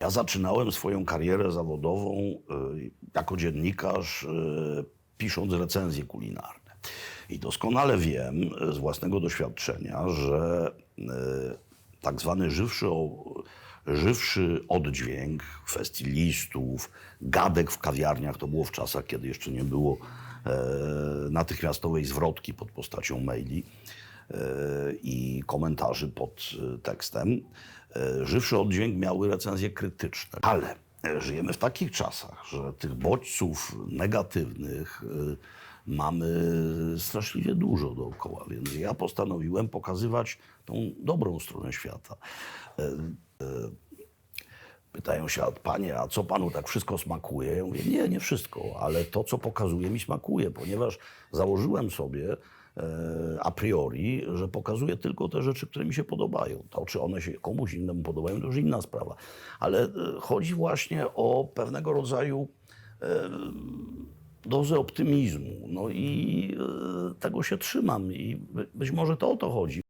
Ja zaczynałem swoją karierę zawodową y, jako dziennikarz, y, pisząc recenzje kulinarne. I doskonale wiem y, z własnego doświadczenia, że tak zwany żywszy, żywszy oddźwięk kwestii listów, gadek w kawiarniach, to było w czasach, kiedy jeszcze nie było e, natychmiastowej zwrotki pod postacią maili i komentarzy pod e, tekstem. E, Żywszy oddźwięk miały recenzje krytyczne, ale e, żyjemy w takich czasach, że tych bodźców negatywnych e, mamy straszliwie dużo dookoła, więc ja postanowiłem pokazywać tą dobrą stronę świata. Pytają się, panie, a co panu tak wszystko smakuje? Ja mówię, nie, nie wszystko, ale to, co pokazuje mi smakuje, ponieważ założyłem sobie e, a priori, że pokazuję tylko te rzeczy, które mi się podobają. To, czy one się komuś innemu podobają, to już inna sprawa. Ale e, chodzi właśnie o pewnego rodzaju e, dozę optymizmu. No i tego się trzymam i by- być może to o to chodzi.